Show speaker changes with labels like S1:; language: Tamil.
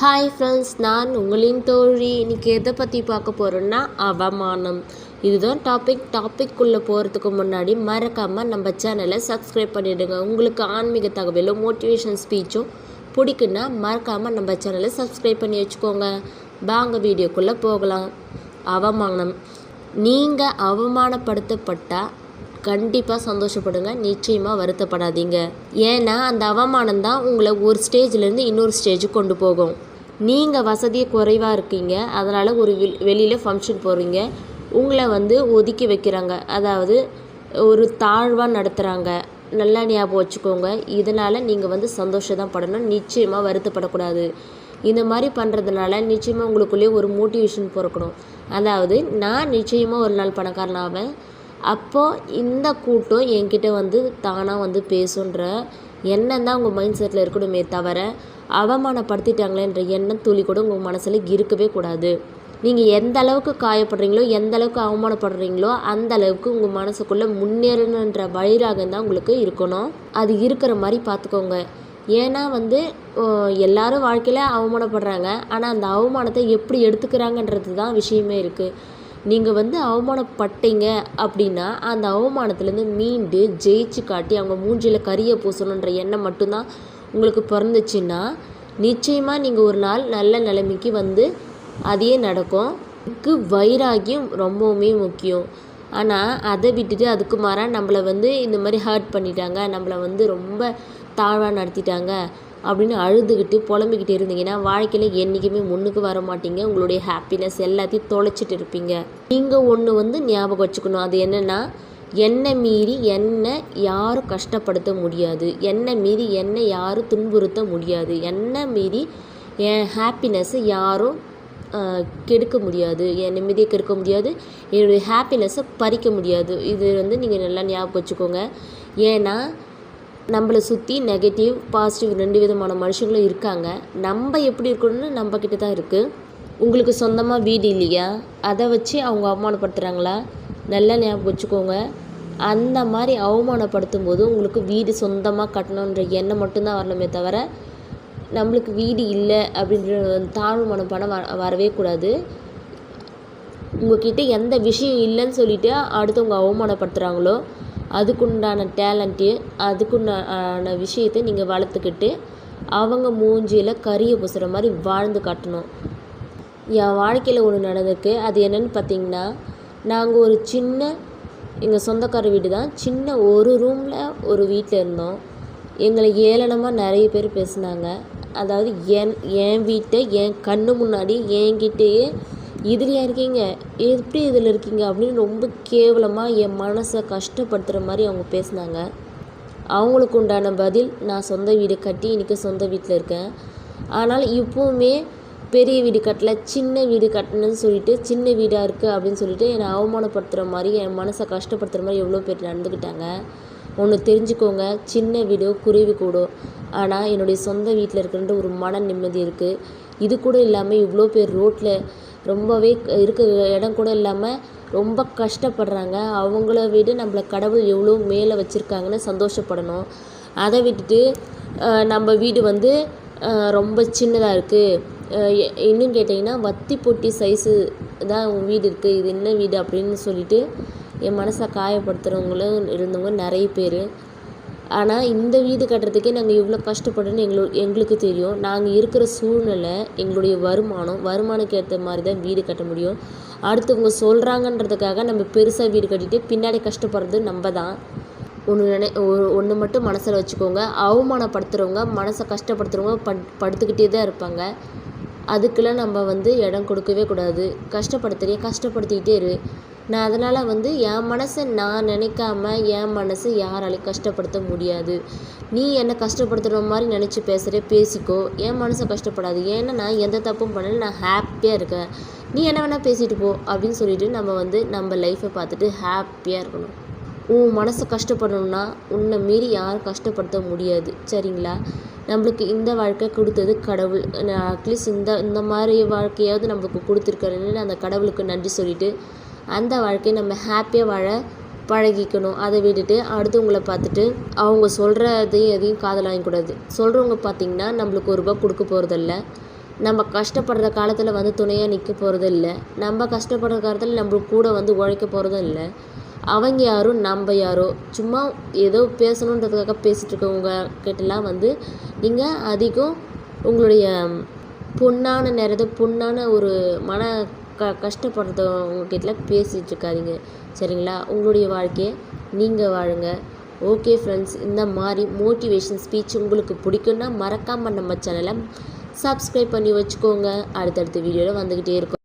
S1: ஹாய் ஃப்ரெண்ட்ஸ் நான் உங்களின் தோழி. இன்னைக்கு எதை பற்றி பார்க்க போகிறோன்னா அவமானம். இதுதான் டாபிக் டாபிக்குள்ளே போகிறதுக்கு முன்னாடி மறக்காமல் நம்ம சேனலை சப்ஸ்கிரைப் பண்ணிவிடுங்க உங்களுக்கு ஆன்மீக தகவலும் மோட்டிவேஷன் ஸ்பீச்சும் பிடிக்குன்னா மறக்காமல் நம்ம சேனலை சப்ஸ்கிரைப் பண்ணி வச்சுக்கோங்க. வாங்க வீடியோக்குள்ளே போகலாம். அவமானம். நீங்கள் அவமானப்படுத்தப்பட்டால் கண்டிப்பாக சந்தோஷப்படுங்க. நிச்சயமாக வருத்தப்படாதீங்க. ஏன்னா அந்த அவமானம் தான் உங்களை ஒரு ஸ்டேஜ்லேருந்து இன்னொரு ஸ்டேஜுக்கு கொண்டு போகும். நீங்கள் வசதி குறைவாக இருக்கீங்க. அதனால் ஒரு வெளியில் ஃபங்க்ஷன் போகிறீங்க உங்களை வந்து ஒதுக்கி வைக்கிறாங்க. அதாவது ஒரு தாழ்வாக நடத்துகிறாங்க நல்லா ஞாபகம் வச்சுக்கோங்க. இதனால் நீங்கள் வந்து சந்தோஷம் தான் படணும். நிச்சயமாக வருத்தப்படக்கூடாது. இந்த மாதிரி பண்ணுறதுனால நிச்சயமாக உங்களுக்குள்ளேயே ஒரு மோட்டிவேஷன் பிறக்கணும். அதாவது நான் நிச்சயமாக ஒரு நாள் பணக்காரன் ஆவேன். அப்போது இந்த கூட்டம் என்கிட்ட வந்து தானாக வந்து பேசுன்ற எண்ணம் தான் உங்கள் மைண்ட் செட்டில் இருக்கணுமே தவிர அவமானப்படுத்திட்டாங்களேன்ற எண்ணம் துளி கூட உங்கள் மனசில் இருக்கவே கூடாது. நீங்கள் எந்த அளவுக்கு காயப்படுறீங்களோ எந்த அளவுக்கு அவமானப்படுறீங்களோ அந்த அளவுக்கு உங்கள் மனசுக்குள்ளே முன்னேறணுன்ற வைராகம் தான் உங்களுக்கு இருக்கணும். அது இருக்கிற மாதிரி பார்த்துக்கோங்க ஏன்னா வந்து எல்லாரும் வாழ்க்கையில் அவமானப்படுறாங்க. ஆனால் அந்த அவமானத்தை எப்படி எடுத்துக்கிறாங்கன்றது தான் விஷயமே இருக்குது நீங்கள் வந்து அவமானப்பட்டீங்க அப்படின்னா அந்த அவமானத்துலேருந்து மீண்டு ஜெயிச்சு காட்டி அவங்க மூஞ்சியில் கரியை பூசணுன்ற எண்ணம் மட்டும்தான் உங்களுக்கு பிறந்துச்சுன்னா நிச்சயமாக நீங்கள் ஒரு நாள் நல்ல நிலைமைக்கு வந்து அதையே நடக்கும். இதுக்கு வைராகியம் ரொம்பவுமே முக்கியம். ஆனால் அதை விட்டுட்டு அதுக்கு மாறாக நம்மளை வந்து இந்த மாதிரி ஹர்ட் பண்ணிட்டாங்க நம்மளை வந்து ரொம்ப தாழ்வாக நடத்திட்டாங்க. அப்படின்னு அழுதுகிட்டு புலம்பிக்கிட்டு இருந்தீங்கன்னா வாழ்க்கையில் என்றைக்குமே முன்னுக்கு வர மாட்டீங்க. உங்களுடைய ஹாப்பினஸ் எல்லாத்தையும் தொலைச்சிட்டு இருப்பீங்க. நீங்கள் ஒன்று வந்து ஞாபகம் வச்சுக்கணும். அது என்னென்னா என்னை மீறி என்னை யாரும் கஷ்டப்படுத்த முடியாது. என்னை மீறி என்னை யாரும் துன்புறுத்த முடியாது. என்னை மீறி என் ஹாப்பினஸ்ஸை யாரும் கெடுக்க முடியாது. என் நிம்மதியை கெடுக்க முடியாது. என்னுடைய ஹாப்பினஸ்ஸை பறிக்க முடியாது. இது வந்து நீங்கள் நல்லா ஞாபகம் வச்சுக்கோங்க. ஏன்னா நம்மளை சுற்றி நெகட்டிவ் பாசிட்டிவ் ரெண்டு விதமான மனுஷங்களும் இருக்காங்க. நம்ம எப்படி இருக்கணும்னு நம்ம கிட்ட தான் இருக்குது உங்களுக்கு சொந்தமாக வீடு இல்லையா? அதை வச்சு அவங்க அவமானப்படுத்துகிறாங்களா நல்லா ஞாபகம் வச்சுக்கோங்க. அந்த மாதிரி அவமானப்படுத்தும் போது உங்களுக்கு வீடு சொந்தமாக கட்டணுன்ற எண்ணம் மட்டும்தான் வரணுமே தவிர நம்மளுக்கு வீடு இல்லை அப்படின்ற தாழ்வு மனப்பானம் வ வரவே கூடாது. உங்ககிட்ட எந்த விஷயம் இல்லைன்னு சொல்லிட்டு அடுத்தவங்க அவமானப்படுத்துகிறாங்களோ அதுக்குண்டான டேலண்ட்டு அதுக்குண்டான விஷயத்தை நீங்கள் வளர்த்துக்கிட்டு அவங்க மூஞ்சியில் கரியை பூசுகிற மாதிரி வாழ்ந்து காட்டணும். என் வாழ்க்கையில் ஒன்று நடந்திருக்கு. அது என்னென்னு பார்த்தீங்கன்னா நாங்கள் ஒரு சின்ன எங்கள் சொந்தக்கார வீடு தான் சின்ன ஒரு ரூமில் ஒரு வீட்டில் இருந்தோம். எங்களை ஏளனமாக நிறைய பேர் பேசினாங்க. அதாவது என் என் வீட்டை என் கண்ணு முன்னாடி என்கிட்டயே இதுலையா இருக்கீங்க? எப்படி இதில் இருக்கீங்க? அப்படின்னு ரொம்ப கேவலமாக என் மனசை கஷ்டப்படுத்துகிற மாதிரி அவங்க பேசினாங்க. அவங்களுக்கு உண்டான பதில் நான் சொந்த வீடு கட்டி இன்றைக்கி சொந்த வீட்டில் இருக்கேன். ஆனால் இப்போவுமே பெரிய வீடு கட்டல சின்ன வீடு கட்டணுன்னு சொல்லிட்டு சின்ன வீடாக இருக்குது அப்படின்னு சொல்லிட்டு என்னை அவமானப்படுத்துகிற மாதிரி என் மனசை கஷ்டப்படுத்துகிற மாதிரி எவ்வளோ பேர் நடந்துக்கிட்டாங்க. ஒன்று தெரிஞ்சுக்கோங்க சின்ன வீடோ குருவி கூடோ. ஆனால் என்னுடைய சொந்த வீட்டில் இருக்கிறன்ற ஒரு மன நிம்மதி இருக்குது இது கூட இல்லாமல் இவ்வளோ பேர் ரோட்டில் ரொம்பவே இருக்க இடம் கூட இல்லாமல் ரொம்ப கஷ்டப்படுறாங்க. அவங்கள விட நம்மளை கடவுள் எவ்வளோ மேலே வச்சுருக்காங்கன்னு சந்தோஷப்படணும். அதை விட்டுட்டு நம்ம வீடு வந்து ரொம்ப சின்னதாக இருக்குது இன்னும் கேட்டிங்கன்னா வத்தி பொட்டி சைஸு தான் உங்கள் வீடு இருக்குது இது என்ன வீடு அப்படின்னு சொல்லிட்டு என் மனசை காயப்படுத்துகிறவங்களும் இருந்தவங்க நிறைய பேர். ஆனால் இந்த வீடு கட்டுறதுக்கே நாங்கள் இவ்வளோ கஷ்டப்படணும்னு எங்களு எங்களுக்கு தெரியும். நாங்கள் இருக்கிற சூழ்நிலை எங்களுடைய வருமானம் வருமானத்துக்கு ஏற்ற மாதிரி தான் வீடு கட்ட முடியும். அடுத்தவங்க சொல்கிறாங்கன்றதுக்காக நம்ம பெருசாக வீடு கட்டிட்டு பின்னாடி கஷ்டப்படுறது நம்ம தான் ஒன்று நினை ஒன்று மட்டும் மனசில் வச்சுக்கோங்க. அவமானப்படுத்துகிறவங்க மனசை கஷ்டப்படுத்துகிறவங்க பட் படுத்துக்கிட்டே தான் இருப்பாங்க. அதுக்கெல்லாம் நம்ம வந்து இடம் கொடுக்கவே கூடாது. கஷ்டப்படுத்துறிய கஷ்டப்படுத்திக்கிட்டே இரு. நான் அதனால் வந்து என் மனசை நான் நினைக்காம என் மனசை யாராலையும் கஷ்டப்படுத்த முடியாது. நீ என்னை கஷ்டப்படுத்துகிற மாதிரி நினச்சி பேசுகிற பேசிக்கோ. என் மனசை கஷ்டப்படாது. ஏன்னா நான் எந்த தப்பும் பண்ணல நான் ஹாப்பியாக இருக்கேன். நீ என்ன வேணால் பேசிட்டு போ அப்படின்னு சொல்லிட்டு நம்ம வந்து நம்ம லைஃப்பை பார்த்துட்டு ஹாப்பியாக இருக்கணும். உன் மனசை கஷ்டப்படணும்னா உன்னை மீறி யாரும் கஷ்டப்படுத்த முடியாது. சரிங்களா? நம்மளுக்கு இந்த வாழ்க்கை கொடுத்தது கடவுள். அட்லீஸ்ட் இந்த இந்த மாதிரி வாழ்க்கையாவது நம்மளுக்கு கொடுத்துருக்காருன்னு அந்த கடவுளுக்கு நன்றி சொல்லிவிட்டு அந்த வாழ்க்கையை நம்ம ஹாப்பியாக வாழ பழகிக்கணும். அதை விட்டுட்டு அடுத்தவங்களை பார்த்துட்டு அவங்க சொல்கிறதையும் எதையும் காதல் வாங்கக்கூடாது. சொல்கிறவங்க பார்த்திங்கன்னா நம்மளுக்கு ஒரு ரூபா கொடுக்க போகிறதில்ல நம்ம கஷ்டப்படுற காலத்தில் வந்து துணையாக நிற்க போகிறதும் இல்லை நம்ம கஷ்டப்படுற காலத்தில் நம்மளுக்கு கூட வந்து உழைக்க போகிறதும் இல்லை அவங்க யாரும் நம்ம யாரோ. சும்மா ஏதோ பேசணுன்றதுக்காக பேசிகிட்டு இருக்கவங்க கிட்டலாம் வந்து நீங்கள் அதிகம் உங்களுடைய பொண்ணான நேரத்தை பொண்ணான ஒரு மன க கஷ்டப்படுறவங்ககிட்டலாம் பேசிகிட்டு இருக்காதீங்க சரிங்களா? உங்களுடைய வாழ்க்கையை நீங்கள் வாழுங்க. ஓகே ஃப்ரெண்ட்ஸ் இந்த மாதிரி மோட்டிவேஷன் ஸ்பீச் உங்களுக்கு பிடிக்குன்னா மறக்காமல் நம்ம சேனலை சப்ஸ்கிரைப் பண்ணி வச்சுக்கோங்க. அடுத்தடுத்த வீடியோவில் வந்துக்கிட்டே இருக்கும்.